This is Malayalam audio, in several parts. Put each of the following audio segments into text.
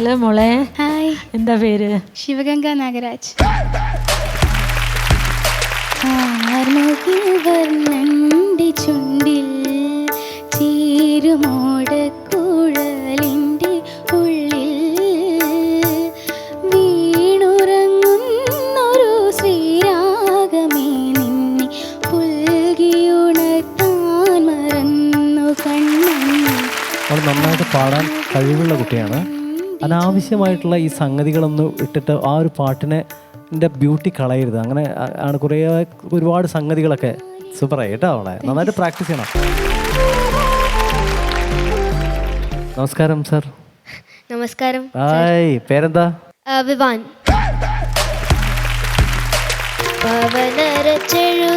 ഹലോ മോളെ. ഹായ്. എന്താ പേര്? ശിവഗംഗ നാഗരാജ്. ചുണ്ടിൽ ചീരുമോടക്കുഴലിന്റെ ഉള്ളിൽ വീണുറങ്ങുന്നൊരു ശ്രീരാഗമേ നിന്നെ പുൽകിയുണർത്താൻ മറന്നു നന്നായിട്ട് പാടാൻ കഴിവുള്ള കുട്ടിയാണ്. അനാവശ്യമായിട്ടുള്ള ഈ സംഗതികളൊന്നും ഇട്ടിട്ട് ആ ഒരു പാട്ടിനെ ബ്യൂട്ടി കളയരുത്. അങ്ങനെ ആണ് കുറേ ഒരുപാട് സംഗതികളൊക്കെ സൂപ്പറായി കേട്ടോ അവളെ നന്നായിട്ട് പ്രാക്ടീസ് ചെയ്യണം. നമസ്കാരം സർ നമസ്കാരം ഹായ് പേരെന്താ? വിവാൻ. പവനരച്ചെഴുതുന്നു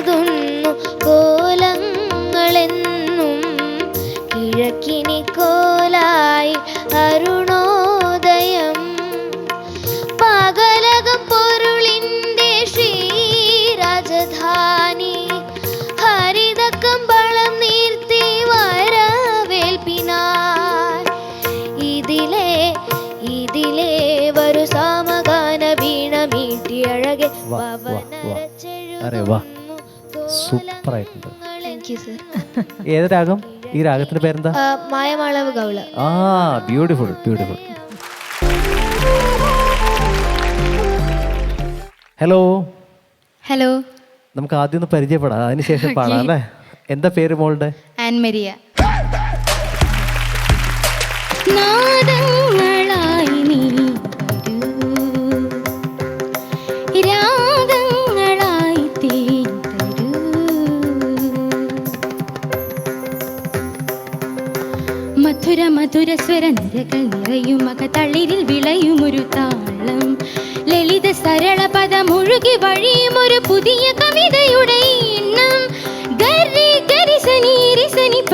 ശ്രീരാജധാനി ഹരിതക്കമ്പളം നീർത്തി വരവേൽപ്പിനാർ ഇതിലേ ഇതിലേ വരു സാമഗാന വീണ മീട്ടി അഴകെ. സൂപ്പറായിട്ടുണ്ട്. ഏത് രാഗം? ഈ രാഗത്തിന്റെ പേരെന്താ? മായമാളവ് കവിൾ ആ ബ്യൂട്ടിഫുൾ ബ്യൂട്ടിഫുൾ ഹലോ ഹലോ നമുക്ക് ആദ്യം ഒന്ന് പരിചയപ്പെടാം. അതിനുശേഷം പാടാം അല്ലേ? എന്താ പേര് മോളുടെ? ആൻ മരിയ നാദങ്ങളായി നീ വരൂ. രാഗങ്ങളായി തേൻ തരൂ. മധുര മധുര സ്വര നിരകൾ നിറയും മകതളിരിൽ വിളയും ഒരു താളം. ലളിത സരള പദം ഒഴുകി വഴിയും ഒരു പുതിയ കവിതയുടെ എണ്ണം. ഗരി ഗരി സനി രി സനി പ.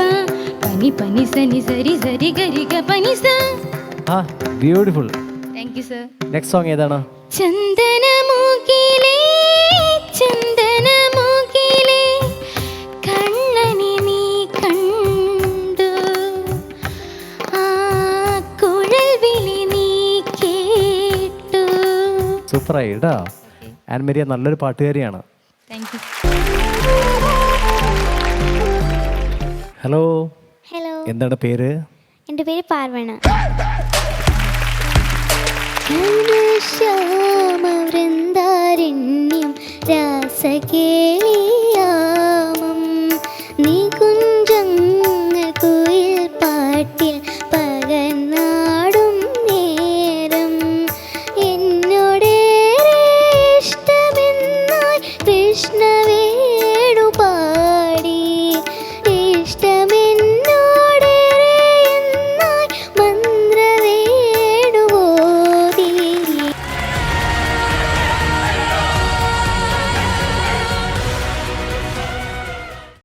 പനി പനി സനി സരി സരി ഗരി ഗ പനി സ. ആ beautiful. Thank you sir next song ഏതാണ്? ചന്ദനമുകിലേ ചന്ദനമുകിലേ കണ്ണനെ നീ കണ്ടു. ആ കുഴൽ വിളി നീ കേട്ടു. സൂപ്പറായി കേട്ടോ ആൻമരിയ നല്ലൊരു പാട്ടുകാരിയാണ്. ഹലോ. ഹലോ എന്താണ് പേര്? എന്റെ പേര് പാർവണ ശ്യാമ വൃന്ദാരണ്യം രാസകേളി